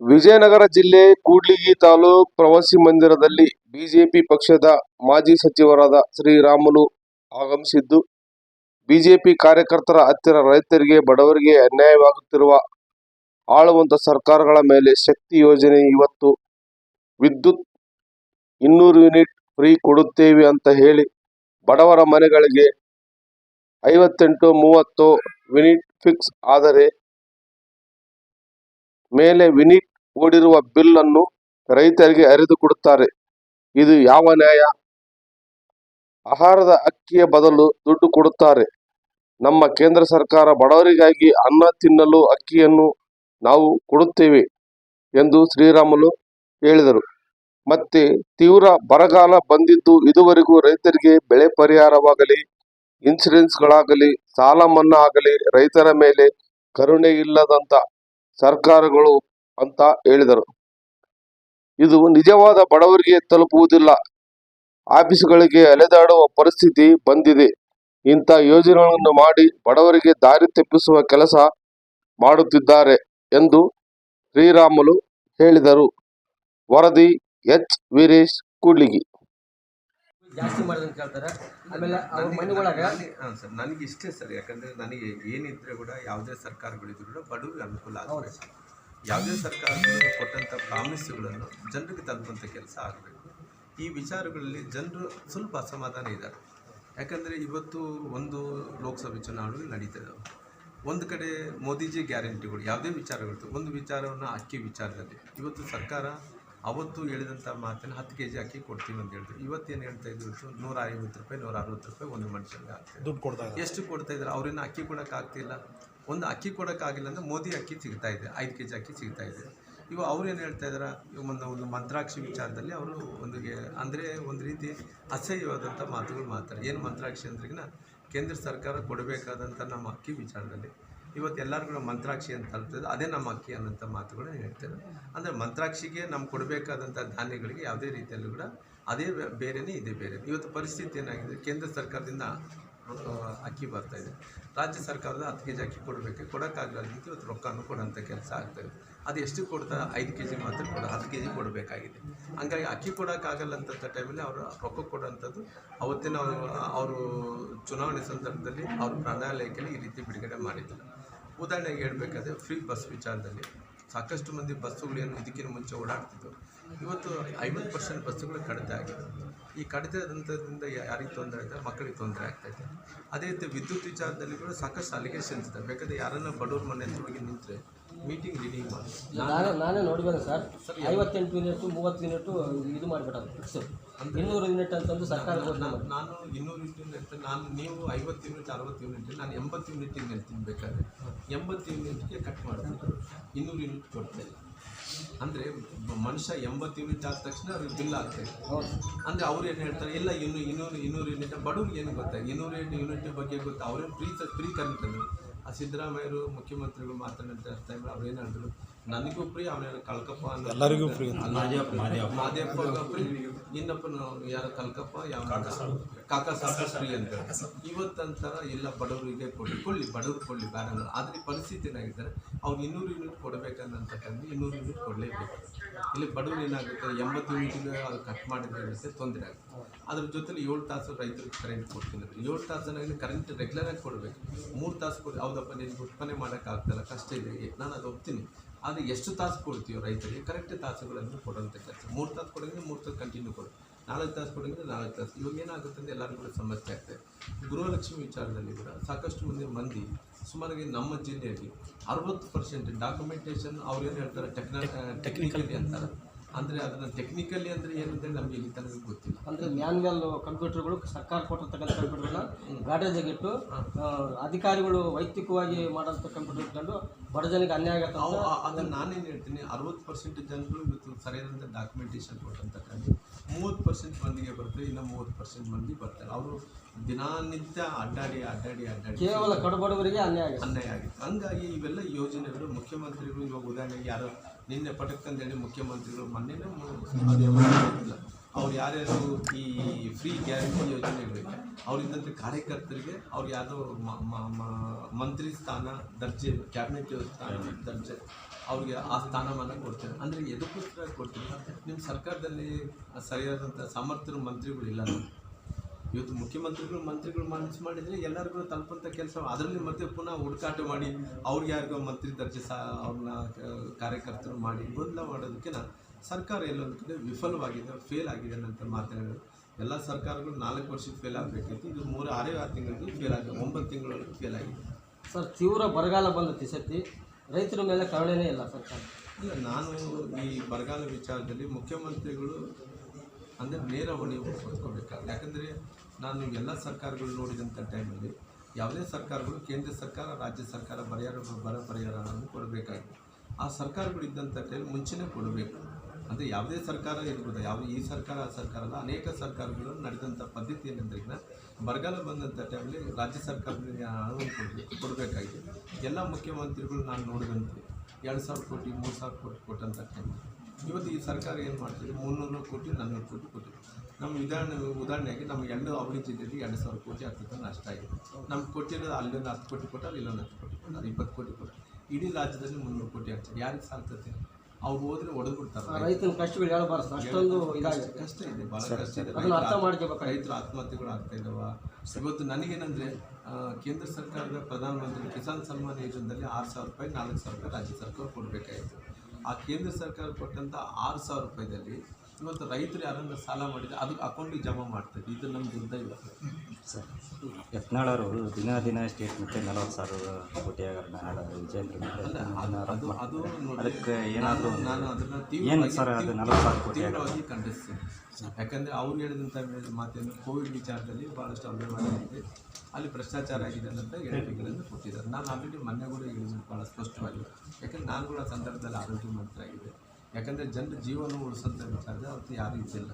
ವಿಜಯನಗರ ಜಿಲ್ಲೆ ಕೂಡ್ಲಿಗಿ ತಾಲೂಕ್ ಪ್ರವಾಸಿ ಮಂದಿರದಲ್ಲಿ ಬಿಜೆಪಿ ಪಕ್ಷದ ಮಾಜಿ ಸಚಿವರಾದ ಶ್ರೀರಾಮುಲು ಆಗಮಿಸಿದ್ದು, ಬಿಜೆಪಿ ಕಾರ್ಯಕರ್ತರ ಹತ್ತಿರ ರೈತರಿಗೆ, ಬಡವರಿಗೆ ಅನ್ಯಾಯವಾಗುತ್ತಿರುವ ಆಳುವಂತ ಸರ್ಕಾರಗಳ ಮೇಲೆ ಶಕ್ತಿ ಯೋಜನೆ ಇವತ್ತು ವಿದ್ಯುತ್ ಇನ್ನೂರು ಯೂನಿಟ್ ಫ್ರೀ ಕೊಡುತ್ತೇವೆ ಅಂತ ಹೇಳಿ ಬಡವರ ಮನೆಗಳಿಗೆ ಐವತ್ತೆಂಟು, ಮೂವತ್ತು ಯೂನಿಟ್ ಫಿಕ್ಸ್ ಆದರೆ ಮೇಲೆ ಯೂನಿಟ್ ಓಡಿರುವ ಬಿಲ್ ಅನ್ನು ರೈತರಿಗೆ ಅರಿದು ಕೊಡುತ್ತಾರೆ. ಇದು ಯಾವ ನ್ಯಾಯ? ಆಹಾರದ ಅಕ್ಕಿಯ ಬದಲು ದುಡ್ಡು ಕೊಡುತ್ತಾರೆ. ನಮ್ಮ ಕೇಂದ್ರ ಸರ್ಕಾರ ಬಡವರಿಗಾಗಿ ಅನ್ನ ತಿನ್ನಲು ಅಕ್ಕಿಯನ್ನು ನಾವು ಕೊಡುತ್ತೇವೆ ಎಂದು ಶ್ರೀರಾಮುಲು ಹೇಳಿದರು. ಮತ್ತೆ ತೀವ್ರ ಬರಗಾಲ ಬಂದಿದ್ದು ಇದುವರೆಗೂ ರೈತರಿಗೆ ಬೆಳೆ ಪರಿಹಾರವಾಗಲಿ, ಇನ್ಸೂರೆನ್ಸ್ಗಳಾಗಲಿ, ಸಾಲ ಮನ್ನಾ ಆಗಲಿ ರೈತರ ಮೇಲೆ ಕರುಣೆ ಇಲ್ಲದಂತ ಸರ್ಕಾರಗಳು ಅಂತ ಹೇಳಿದರು. ಇದು ನಿಜವಾದ ಬಡವರಿಗೆ ತಲುಪುವುದಿಲ್ಲ. ಆಫೀಸುಗಳಿಗೆ ಅಲೆದಾಡುವ ಪರಿಸ್ಥಿತಿ ಬಂದಿದೆ. ಇಂಥ ಯೋಜನೆಗಳನ್ನು ಮಾಡಿ ಬಡವರಿಗೆ ದಾರಿ ತಪ್ಪಿಸುವ ಕೆಲಸ ಮಾಡುತ್ತಿದ್ದಾರೆ ಎಂದು ಶ್ರೀರಾಮುಲು ಹೇಳಿದರು. ವರದಿ ಎಚ್. ವೀರೇಶ್ ಕೂಡ್ಲಿಗಿ. ಜಾಸ್ತಿ ಮಾಡಿದಂತ ಕೇಳ್ತಾರೆ. ಆಮೇಲೆ ಅವ್ರ ಮನೆಯೊಳಗೆ ಹಾಂ ಸರ್ ನನಗೆ ಇಷ್ಟೇ ಸರ್. ಯಾಕಂದರೆ ನನಗೆ ಏನಿದ್ರೆ ಕೂಡ ಯಾವುದೇ ಸರ್ಕಾರಗಳಿದ್ರು ಕೂಡ ಬಡವರಿಗೆ ಅನುಕೂಲ ಆಗಬೇಕು ಯಾವುದೇ ಸರ್ಕಾರಗಳು ಕೊಟ್ಟಂಥ ಪ್ರಾಮಿಸ್ಗಳನ್ನು ಜನರಿಗೆ ತಲುಪುವಂಥ ಕೆಲಸ ಆಗಬೇಕು. ಈ ವಿಚಾರಗಳಲ್ಲಿ ಜನರು ಸ್ವಲ್ಪ ಅಸಮಾಧಾನ ಇದ್ದಾರೆ. ಯಾಕಂದರೆ ಇವತ್ತು ಒಂದು ಲೋಕಸಭೆ ಚುನಾವಣೆ ನಡೀತದೆ ಒಂದು ಕಡೆ ಮೋದಿಜಿ ಗ್ಯಾರಂಟಿಗಳು ಯಾವುದೇ ವಿಚಾರಗಳು ಒಂದು ವಿಚಾರವನ್ನು ಅಕ್ಕಿ ವಿಚಾರದಲ್ಲಿ. ಇವತ್ತು ಸರ್ಕಾರ ಅವತ್ತು ಹೇಳಿದಂಥ ಮಾತನ್ನು ಹತ್ತು ಕೆ ಜಿ ಅಕ್ಕಿ ಕೊಡ್ತೀವಿ ಅಂತ ಹೇಳಿದ್ರು ಇವತ್ತೇನು ಹೇಳ್ತಾ ಇದ್ರು ನೂರ ಐವತ್ತು ರೂಪಾಯಿ ನೂರ ಅರವತ್ತು ರೂಪಾಯಿ ಒಂದು ಮನುಷ್ಯನಿಗೆ ಆಗ್ತದೆ ದುಡ್ಡು ಕೊಡ್ತಾರೆ ಎಷ್ಟು ಕೊಡ್ತಾ ಇದ್ದಾರೆ? ಅವ್ರೇನು ಅಕ್ಕಿ ಕೊಡೋಕ್ಕಾಗ್ತಿಲ್ಲ. ಒಂದು ಅಕ್ಕಿ ಕೊಡೋಕ್ಕಾಗಿಲ್ಲ ಅಂದರೆ ಮೋದಿ ಅಕ್ಕಿ ಸಿಗ್ತಾ ಇದೆ, ಐದು ಕೆ ಜಿ ಅಕ್ಕಿ ಸಿಗ್ತಾ ಇದೆ. ಇವು ಅವ್ರೇನು ಹೇಳ್ತಾ ಇದ್ದಾರೆ ಒಂದು ಒಂದು ಮಂತ್ರಾಕ್ಷಿ ವಿಚಾರದಲ್ಲಿ ಅವರು ಒಂದು ಅಂದರೆ ಒಂದು ರೀತಿ ಅಸಹ್ಯವಾದಂಥ ಮಾತುಗಳು ಮಾತಾರೆ ಏನು ಮಂತ್ರಾಕ್ಷಿ ಅಂದ್ರಿಗಿನ ಕೇಂದ್ರ ಸರ್ಕಾರ ಕೊಡಬೇಕಾದಂಥ ನಮ್ಮ ಅಕ್ಕಿ ವಿಚಾರದಲ್ಲಿ. ಇವತ್ತು ಎಲ್ಲರಿಗೂ ಮಂತ್ರಾಕ್ಷಿ ಅಂತ ತಲುಪ್ತದೆ ಅದೇ ನಮ್ಮ ಅಕ್ಕಿ ಅನ್ನೋಂಥ ಮಾತುಗಳನ್ನ ಹೇಳ್ತಾರೆ ಅಂದರೆ ಮಂತ್ರಾಕ್ಷಿಗೆ ನಮ್ಗೆ ಕೊಡಬೇಕಾದಂಥ ಧಾನ್ಯಗಳಿಗೆ ಯಾವುದೇ ರೀತಿಯಲ್ಲೂ ಕೂಡ ಅದೇ ಬೇರೆಯೇ ಇದೆ ಬೇರೆ ಇವತ್ತು ಪರಿಸ್ಥಿತಿ ಏನಾಗಿದೆ? ಕೇಂದ್ರ ಸರ್ಕಾರದಿಂದ ಅಕ್ಕಿ ಬರ್ತಾ ಇದೆ. ರಾಜ್ಯ ಸರ್ಕಾರದ ಹತ್ತು ಕೆ ಜಿ ಅಕ್ಕಿ ಕೊಡಬೇಕು. ಕೊಡೋಕ್ಕಾಗಲ್ಲ ಅಂತ ಇವತ್ತು ರೊಕ್ಕನೂ ಕೊಡೋಂಥ ಕೆಲಸ ಆಗ್ತಾಯಿದೆ ಅದು ಎಷ್ಟು ಕೊಡ್ತಾ ಐದು ಕೆ ಜಿ ಮಾತ್ರ ಕೊಡ. ಹತ್ತು ಕೆ ಜಿ ಕೊಡಬೇಕಾಗಿದೆ. ಹಂಗಾಗಿ ಅಕ್ಕಿ ಕೊಡೋಕ್ಕಾಗಲ್ಲಂಥ ಟೈಮಲ್ಲಿ ಅವರು ರೊಕ್ಕ ಕೊಡೋಂಥದ್ದು ಅವತ್ತಿನ ಅವರು ಚುನಾವಣೆ ಸಂದರ್ಭದಲ್ಲಿ ಅವ್ರ ಪ್ರಣಾಳಿಕೆಯಲ್ಲಿ ಈ ರೀತಿ ಬಿಡುಗಡೆ ಮಾಡಿದ್ದಾರೆ ಉದಾಹರಣೆಗೆ ಹೇಳಬೇಕಾದ್ರೆ ಫ್ರೀ ಬಸ್ ವಿಚಾರದಲ್ಲಿ ಸಾಕಷ್ಟು ಮಂದಿ ಬಸ್ಸುಗಳೇನು ಇದಕ್ಕಿಂತ ಮುಂಚೆ ಓಡಾಡ್ತಿದ್ದವು. ಇವತ್ತು ಐವತ್ತು ಪರ್ಸೆಂಟ್ ಬಸ್ಸುಗಳು ಕಡಿತ ಆಗಿದೆ ಈ ಕಡಿತದಂಥದ್ರಿಂದ ಯಾರಿಗೆ ತೊಂದರೆ ಆಗ್ತದೆ ಮಕ್ಕಳಿಗೆ ತೊಂದರೆ ಆಗ್ತಾಯಿದೆ ಅದೇ ರೀತಿ ವಿದ್ಯುತ್ ವಿಚಾರದಲ್ಲಿ ಕೂಡ ಸಾಕಷ್ಟು ಅಲಿಗೇಷನ್ಸ್ ಇದೆ ಬೇಕಾದ್ರೆ ಯಾರನ್ನ ಬಡವ್ರ ಮನೆ ಹತ್ರ ಹೋಗಿ ನಿಂತರೆ ಮೀಟಿಂಗ್ ರೀಡಿಂಗ್ ಮಾಡಿ. ನಾನೇ ನಾನೇ ನೋಡಿದ್ದೇನೆ ಸರ್. ಐವತ್ತೆಂಟು ಯೂನಿಟ್ ಮೂವತ್ತು ಯೂನಿಟ್ ಇದು ಮಾಡಿಬಿಡೋದು. ಫಿಕ್ಸ್ ಇನ್ನೂರು ಯೂನಿಟ್ ಅಂತಂದು ಸರ್ಕಾರ ನಾನು ಇನ್ನೂರು ಯೂನಿಟ್ ನಾನು ನೀವು ಐವತ್ತು ಯೂನಿಟ್ ಅರವತ್ತು ಯೂನಿಟ್ ನಾನು ಎಂಬತ್ತು ಯೂನಿಟ್ ಹೇಳ್ತೀನಿ ಬೇಕಾದ್ರೆ. ಎಂಬತ್ತು ಯೂನಿಟ್ಗೆ ಕಟ್ ಮಾಡ್ತೀನಿ ಇನ್ನೂರು ಯೂನಿಟ್ ಕೊಡ್ತೇನೆ ಅಂದರೆ ಮನುಷ್ಯ ಎಂಬತ್ತು ಯೂನಿಟ್ ಆದ ತಕ್ಷಣ ಅವ್ರಿಗೆ ಬಿಲ್ ಆಗ್ತದೆ ಅಂದ್ರೆ ಅವ್ರು ಏನು ಹೇಳ್ತಾರೆ ಇಲ್ಲ ಇನ್ನು ಇನ್ನೂರು ಇನ್ನೂರು ಯೂನಿಟ್ ಬಡವ್ರಿಗೆ ಏನು ಗೊತ್ತಾಗ ಇನ್ನೂರು ಯೂನಿಟ್ ಬಗ್ಗೆ ಗೊತ್ತಾ? ಅವ್ರೇನು ಫ್ರೀ ಫ್ರೀ ಕರೆಂಟ್ ಅಂದರು ಆ ಸಿದ್ದರಾಮಯ್ಯರು ಮುಖ್ಯಮಂತ್ರಿಗಳು ಮಾತನಾಡ್ತಾ ಟೈಮ್ ಅವ್ರು ಏನು ಹೇಳಿದ್ರು? ನನಗೂ ಪ್ರೀ ಅವನ ಕಲ್ಕಪ್ಪ ಎಲ್ಲರಿಗೂ free. ಮಾದೇಪ್ಪ ಫ್ರೀ ನಾವು ಯಾರ ಕಲ್ಕಪ್ಪ ಯಾವ ಕಾಕ ಸಾಕ ಫ್ರೀ ಅಂತ ಇವತ್ತಂತರ ಎಲ್ಲ ಬಡವರಿಗೆ ಕೊಡಿ ಕೊಳ್ಳಿ ಬಡವರು ಕೊಳ್ಳಿ ಬೇಡ ಆದರೆ ಪರಿಸ್ಥಿತಿ ಏನಾಗಿದ್ದಾರೆ ಅವ್ರು ಇನ್ನೂರು ಯೂನಿಟ್ ಕೊಡಬೇಕನ್ನಂತ ಟೈಮ್ ಇನ್ನೂರು ಯೂನಿಟ್ ಕೊಡಲೇಬೇಕು. ಇಲ್ಲಿ ಬಡವರು ಏನಾಗುತ್ತೆ ಎಂಬತ್ತು ಯೂನಿಟ್ಗೆ ಅದು ಕಟ್ ಮಾಡಿದ್ರೆ ತೊಂದರೆ ಆಗುತ್ತೆ. ಅದ್ರ ಜೊತೆಲಿ ಏಳು ತಾಸು ರೈತರಿಗೆ ಕರೆಂಟ್ ಕೊಡ್ತೀನಿ ಏಳು ತಾಸನಾಗಿ ಕರೆಂಟ್ ರೆಗ್ಯುಲರ್ ಆಗಿ ಕೊಡಬೇಕು. ಮೂರು ತಾಸು ಕೊಡಿ ಹೌದಪ್ಪ ನೀನು ಉತ್ಪನ್ನ ಮಾಡೋಕ್ಕಾಗ್ತಲ್ಲ ಕಷ್ಟ ಇದೆ ನಾನು ಅದು ಒಪ್ತೀನಿ. ಆದರೆ ಎಷ್ಟು ತಾಸು ಕೊಡ್ತೀವೋ ರೈತರಿಗೆ ಕರೆಕ್ಟ್ ತಾಸುಗಳನ್ನು ಕೊಡುವಂಥ ಕೆಲಸ. ಮೂರು ತಾಸು ಕೊಡೋದ್ರೆ ಮೂರು ತಾಸು ಕಂಟಿನ್ಯೂ ಕೊಡು. ನಾಲ್ಕು ತಾಸು ಕೊಡೋಂದ್ರೆ ನಾಲ್ಕು ತಾಸು. ಇವಾಗ ಏನಾಗುತ್ತೆ ಅಂದರೆ ಎಲ್ಲರಿಗೂ ಕೂಡ ಸಮಸ್ಯೆ ಆಗ್ತದೆ ಗೃಹಲಕ್ಷ್ಮಿ ವಿಚಾರದಲ್ಲಿ ಕೂಡ ಸಾಕಷ್ಟು ಮಂದಿ ಮಂದಿ ಸುಮಾರಾಗಿ ನಮ್ಮ ಜಿಲ್ಲೆಯಲ್ಲಿ ಅರವತ್ತು ಪರ್ಸೆಂಟ್ ಡಾಕ್ಯುಮೆಂಟೇಷನ್ ಅವ್ರು ಏನು ಹೇಳ್ತಾರೆ ಟೆಕ್ನ ಟೆಕ್ನಿಕಲಿ ಅಂತಾರೆ. ಅಂದರೆ ಅದನ್ನು ಟೆಕ್ನಿಕಲಿ ಅಂದರೆ ಅಂತ ನಮಗೆ ಇಲ್ಲಿ ತನಕ ಗೊತ್ತಿಲ್ಲ. ಅಂದರೆ ಮ್ಯಾನ್ಯಲ್ ಕಂಪ್ಯೂಟರ್ಗಳು ಸರ್ಕಾರ ಕೊಟ್ಟಿರ್ತಕ್ಕಂಥ ಕಂಪ್ಯೂಟರ್ನ ಗಾಡೇಜಾಗಿಟ್ಟು ಅಧಿಕಾರಿಗಳು ವೈಯಕ್ತಿಕವಾಗಿ ಮಾಡೋಂಥ ಕಂಪ್ಯೂಟರ್ ಇಟ್ಕೊಂಡು ಬಡ ಜನಕ್ಕೆ ಅನ್ಯಾಯ ಆಗತ್ತೆ ಅವು ಆ- ಅದನ್ನ ನಾನೇನು ಹೇಳ್ತೀನಿ ಅರವತ್ತು ಪರ್ಸೆಂಟ್ ಜನಗಳು ಇವತ್ತು ಸರಿಯಾದಂಥ ಡಾಕ್ಯುಮೆಂಟೇಷನ್ ಕೊಟ್ಟಂತ ಕಂಡು ಮೂವತ್ತು ಪರ್ಸೆಂಟ್ ಮಂದಿಗೆ ಬರ್ತದೆ ಇನ್ನು ಮೂವತ್ತು ಪರ್ಸೆಂಟ್ ಮಂದಿ ಬರ್ತಾರೆ. ಅವರು ದಿನಾನಿತ್ಯ ಅಡ್ಡಾಡಿ ಅಡ್ಡಾಡಿ ಅಡ್ಡಾಡಿ ಕೇವಲ ಕಡಬಡವರಿಗೆ ಅನ್ಯಾಯ ಅನ್ಯಾಯ ಆಗಿತ್ತು. ಹಂಗಾಗಿ ಇವೆಲ್ಲ ಯೋಜನೆಗಳು ಮುಖ್ಯಮಂತ್ರಿಗಳು ಇವಾಗ ಉದಾಹರಣೆಗೆ ಯಾರೋ ನಿನ್ನೆ ಪಟಕ್ ಅಂತೇಳಿ ಮುಖ್ಯಮಂತ್ರಿಗಳು ಅವ್ರು ಯಾರ್ಯಾರು ಈ ಫ್ರೀ ಗ್ಯಾರಂಟಿ ಯೋಜನೆಗಳಿಗೆ ಅವರಿದ್ದಂಥ ಕಾರ್ಯಕರ್ತರಿಗೆ ಅವ್ರು ಯಾರೋ ಮಂತ್ರಿ ಸ್ಥಾನ, ದರ್ಜೆ ಕ್ಯಾಬಿನೆಟ್ ಸ್ಥಾನ, ದರ್ಜೆ, ಅವ್ರಿಗೆ ಆ ಸ್ಥಾನಮಾನ ಕೊಡ್ತಾರೆ ಅಂದರೆ ಎದಕ್ಕೋಸ್ಕರ ಕೊಡ್ತೀವಿ ನಿಮ್ಮ ಸರ್ಕಾರದಲ್ಲಿ ಸರಿಯಾದಂಥ ಸಮರ್ಥರು ಮಂತ್ರಿಗಳಿಲ್ಲ ಇವತ್ತು ಮುಖ್ಯಮಂತ್ರಿಗಳು ಮಂತ್ರಿಗಳು ಮನಸ್ಸು ಮಾಡಿದರೆ ಎಲ್ಲರಿಗೂ ತಲುಪಂಥ ಕೆಲಸ. ಅದರಲ್ಲಿ ಮತ್ತೆ ಪುನಃ ಹುಡುಕಾಟ ಮಾಡಿ ಅವ್ರಿಗೆ ಯಾರಿಗೋ ಮಂತ್ರಿ ದರ್ಜೆ ಸಹ ಅವ್ರನ್ನ ಕಾರ್ಯಕರ್ತರು ಮಾಡಿ ಗೊಂದಲ ಮಾಡೋದಕ್ಕೆ ಸರ್ಕಾರ ಎಲ್ಲೊಂದು ಕಡೆ ವಿಫಲವಾಗಿದೆ ಫೇಲ್ ಆಗಿದೆ ಅಂತ ಮಾತನಾಡಿದರು ಎಲ್ಲ ಸರ್ಕಾರಗಳು ನಾಲ್ಕು ವರ್ಷಕ್ಕೆ ಫೇಲ್ ಆಗಬೇಕಿತ್ತು. ಇದು ಮೂರು ಆರೇ ಆರು ತಿಂಗಳಿಗೆ ಫೇಲ್ ಆಗಿದೆ. ಒಂಬತ್ತು ತಿಂಗಳಲ್ಲಿ ಫೇಲ್ ಆಗಿದೆ. ಸರ್ ತೀವ್ರ ಬರಗಾಲ ಬಂದತಿ ತಿಸತ್ತಿ ಸತಿ ರೈತರ ಮೇಲೆ ಕರುಣೆನೇ ಇಲ್ಲ ಸರ್ಕಾರ. ಇಲ್ಲ ನಾನು ಈ ಬರಗಾಲ ವಿಚಾರದಲ್ಲಿ ಮುಖ್ಯಮಂತ್ರಿಗಳು ಅಂದರೆ ನೇರ ಹೊಣೆ ಹೊತ್ಕೋಬೇಕಾಗ ಯಾಕಂದರೆ ನಾನು ಎಲ್ಲ ಸರ್ಕಾರಗಳು ನೋಡಿದಂಥ ಟೈಮಲ್ಲಿ ಯಾವುದೇ ಸರ್ಕಾರಗಳು ಕೇಂದ್ರ ಸರ್ಕಾರ ರಾಜ್ಯ ಸರ್ಕಾರ ಪರಿಹಾರ ಬರ ಪರಿಹಾರವನ್ನು ಕೊಡಬೇಕಾಗಿದೆ. ಆ ಸರ್ಕಾರಗಳು ಇದ್ದಂಥ ಟೈಮ್ ಮುಂಚೆನೇ ಕೊಡಬೇಕು. ಅಂದರೆ ಯಾವುದೇ ಸರ್ಕಾರ ಇರ್ಬೋದು ಯಾವ ಈ ಸರ್ಕಾರ, ಆ ಸರ್ಕಾರ ಅಲ್ಲ, ಅನೇಕ ಸರ್ಕಾರಗಳು ನಡೆದಂಥ ಪದ್ಧತಿ ಏನಂದ್ರೆ ಬರಗಾಲ ಬಂದಂಥ ಟೈಮಲ್ಲಿ ರಾಜ್ಯ ಸರ್ಕಾರಗಳಿಗೆ ಹಣವನ್ನು ಕೊಡಬೇಕು, ಕೊಡಬೇಕಾಗಿದೆ. ಎಲ್ಲ ಮುಖ್ಯಮಂತ್ರಿಗಳು ನಾನು ನೋಡಿದಂತೆ ಎರಡು ಸಾವಿರ ಕೋಟಿ, ಮೂರು ಸಾವಿರ ಕೋಟಿ ಕೊಟ್ಟಂಥ ಟೈಮ್ ಇವತ್ತು ಈ ಸರ್ಕಾರ ಏನು ಮಾಡ್ತಿದೆ? ಮುನ್ನೂರು ಕೋಟಿ ನಾನ್ನೂರು ಕೋಟಿ ಕೊಟ್ಟಿದೆ. ನಮ್ಮ ಉದಾಹರಣೆ, ಉದಾಹರಣೆಗೆ ನಮ್ಮ ಎರಡು ಅವಳಿ ಜಿಲ್ಲೆಯಲ್ಲಿ ಎರಡು ಸಾವಿರ ಕೋಟಿ ಹತ್ತು ನಷ್ಟ ಆಗಿದೆ. ನಮ್ಗೆ ಕೊಟ್ಟಿರೋದು ಅಲ್ಲೊಂದು ಹತ್ತು ಕೋಟಿ ಕೊಟ್ಟಾರೆ, ಇಲ್ಲೊಂದು ಹತ್ತು ಕೋಟಿ ಕೊಟ್ಟಾರೆ, ಇಪ್ಪತ್ತು ಕೋಟಿ ಕೊಟ್ಟಾರೆ. ಇಡೀ ರಾಜ್ಯದಲ್ಲಿ ಮುನ್ನೂರು ಕೋಟಿ ಆಗ್ತದೆ ಯಾರಿಗೆ ಸಾಲ್ತದೆ ಅವ್ರು ಹೋದ್ರೆ ಹೊಡೆದು ಬಿಡ್ತಾರೆ ರೈತನ ಕಷ್ಟಗಳು ಹೇಳಬಾರ್ದು. ಅಷ್ಟೊಂದು ಇದಾಗಿದೆ ಕಷ್ಟ ಇದೆ ಬಹಳ ಕಷ್ಟ ಇದೆ. ಅದನ್ನ ಅರ್ಥ ಮಾಡ್ಕೋಬೇಕು ರೈತರ ಆತ್ಮಹತ್ಯೆಗಳು ಆಗ್ತಾ ಇದಾವ. ಇವತ್ತು ನನಗೇನಂದ್ರೆ ಆ, ಕೇಂದ್ರ ಸರ್ಕಾರದ ಪ್ರಧಾನಮಂತ್ರಿ ಕಿಸಾನ್ ಸನ್ಮಾನ್ ಯೋಜನೆಯಲ್ಲಿ ಆರು ಸಾವಿರ ರೂಪಾಯಿ ನಾಲ್ಕು ಸಾವಿರ ರೂಪಾಯಿ ರಾಜ್ಯ ಸರ್ಕಾರ ಕೊಡಬೇಕಾಯಿತು ಆ ಕೇಂದ್ರ ಸರ್ಕಾರ ಕೊಟ್ಟಂಥ ಆರು ಸಾವಿರ ರೂಪಾಯಿದಲ್ಲಿ ಇವತ್ತು ರೈತರು ಯಾರನ್ನ ಸಾಲ ಮಾಡಿದ್ರೆ ಅದಕ್ಕೆ ಅಕೌಂಟಿಗೆ ಜಮಾ ಮಾಡ್ತಾರೆ. ಇದು ನಮ್ಮ ದುರ್ದೈವ. ಸರ್ ಯತ್ನಾಳವರು ದಿನ ದಿನ ಸ್ಟೇಟ್ಮೆಂಟ್ ನಲವತ್ತು ಸಾವಿರ ಕೋಟಿ ವಿಜೇಂದ್ರ ಅದು ಅದು ಅದು ಅದಕ್ಕೆ ಏನಾದರೂ ನಾನು ಅದನ್ನ ಏನು ಸರ್ ಅದು ನಲವತ್ತು ಸಾವಿರ ಕೋಟಿ ತೀವ್ರವಾಗಿ ಖಂಡಿಸ್ತೀನಿ ಯಾಕಂದರೆ ಅವ್ರು ಹೇಳಿದಂಥ ಮಾತೇನು ಕೋವಿಡ್ ವಿಚಾರದಲ್ಲಿ ಭಾಳಷ್ಟು ಅವ್ಯವಹಾರ ಆಗಿದೆ ಅಲ್ಲಿ ಭ್ರಷ್ಟಾಚಾರ ಆಗಿದೆ ಅಂತ ಹೇಳಿಕೆಗಳನ್ನು ಕೊಟ್ಟಿದ್ದಾರೆ. ನಾನು ಆಲ್ರೆಡಿ ಮೊನ್ನೆ ಕೂಡ ಹೇಳಿದ್ದೀನಿ ಭಾಳ ಸ್ಪಷ್ಟವಾಗಿ. ಯಾಕಂದ್ರೆ ನಾನು ಕೂಡ ಆ ಸಂದರ್ಭದಲ್ಲಿ ಆರೋಗ್ಯ ಮಂತ್ರಿ ಆಗಿದೆ. ಯಾಕಂದರೆ ಜನರ ಜೀವನ ಉಳಿಸೋಂಥ ವಿಚಾರದಲ್ಲಿ ಅವತ್ತು ಯಾರೂ ಇದ್ದಿಲ್ಲ.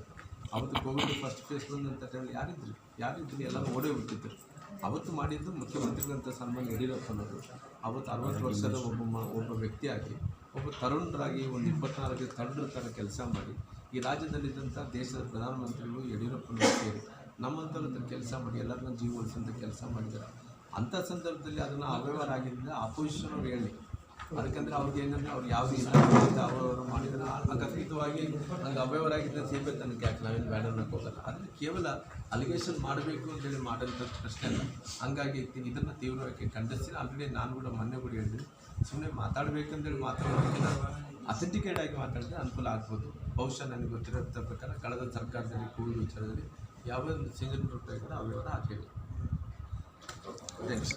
ಅವತ್ತು ಕೋವಿಡ್ ಫಸ್ಟ್ ಫೇಸ್ ಬಂದಂಥ ಟೈಮಲ್ಲಿ ಯಾರಿದ್ರು ಯಾರಿದ್ರು ಎಲ್ಲರೂ ಓಡೇ ಬಿಟ್ಟಿದ್ದರು ಅವತ್ತು ಮಾಡಿದ್ದು ಮುಖ್ಯಮಂತ್ರಿಗಳಂತ ಸನ್ಮಾನ ಯಡಿಯೂರಪ್ಪನವರು ಅವತ್ತು ಅರವತ್ತು ವರ್ಷದ ಒಬ್ಬ ಒಬ್ಬ ವ್ಯಕ್ತಿಯಾಗಿ ಒಬ್ಬ ತರುಣರಾಗಿ ಒಂದು ಇಪ್ಪತ್ನಾಲ್ಕು ತರುಣರ ಥರ ಕೆಲಸ ಮಾಡಿ, ಈ ರಾಜ್ಯದಲ್ಲಿದ್ದಂಥ ದೇಶದ ಪ್ರಧಾನಮಂತ್ರಿಗಳು ಯಡಿಯೂರಪ್ಪನವರು ಸೇರಿ ನಮ್ಮಂಥವ್ರ ಕೆಲಸ ಮಾಡಿ, ಎಲ್ಲರನ್ನ ಜೀವ ಕೆಲಸ ಮಾಡಿದ್ದಾರೆ. ಅಂಥ ಸಂದರ್ಭದಲ್ಲಿ ಅದನ್ನು ಅವ್ಯವಹಾರ ಆಗಿದ್ದರಿಂದ ಅಪೋಸಿಷನ್ ಅವ್ರು ಹೇಳಿ ಅದಕ್ಕಂದ್ರೆ ಅವ್ರಿಗೆ ಏನಂದ್ರೆ ಅವ್ರು ಯಾವುದು ಇಲ್ಲ ಅವರು ಮಾಡಿದ್ರೆ ಅಕಸ್ಮಿತವಾಗಿ ನಂಗೆ ಅವ್ಯವರಾಗಿದ್ದರೆ ಸೇಬೆ ತನಕ ಯಾಕೆ ನಾವೇನು ಬೇಡ ಅನ್ನೋಕೆ ಹೋಗಲ್ಲ ಆದರೆ ಕೇವಲ ಅಲಿಗೇಷನ್ ಮಾಡಬೇಕು ಅಂತೇಳಿ ಮಾಡೋಂಥ ಪ್ರಶ್ನೆ ಅಲ್ಲ ಹಂಗಾಗಿ ಇದನ್ನು ತೀವ್ರವಾಗಿ ಖಂಡಿಸ್ತೀನಿ ಆಲ್ರೆಡಿ ನಾನು ಕೂಡ ಮೊನ್ನೆ ಕೂಡ ಹೇಳಿದ್ದೀನಿ ಸುಮ್ಮನೆ ಮಾತಾಡಬೇಕಂತೇಳಿ ಮಾತಾಡೋದಕ್ಕಿಂತ ಅಥೆಂಟಿಕೇಟ್ ಆಗಿ ಮಾತಾಡಿದ್ರೆ ಅನುಕೂಲ ಆಗ್ಬೋದು. ಬಹುಶಃ ನನಗೆ ಗೊತ್ತಿರೋದ್ರ ಪ್ರಕಾರ ಕಳೆದ ಸರ್ಕಾರದಲ್ಲಿ ಕೋವಿಡ್ ವಿಚಾರದಲ್ಲಿ ಯಾವುದೇ ಸಿಂಗಲ್ ರೂಪಾಯಿ ಕೂಡ ಅವ್ಯವಹಾರ ಆಗಿಲ್ಲ ಥ್ಯಾಂಕ್ಸ್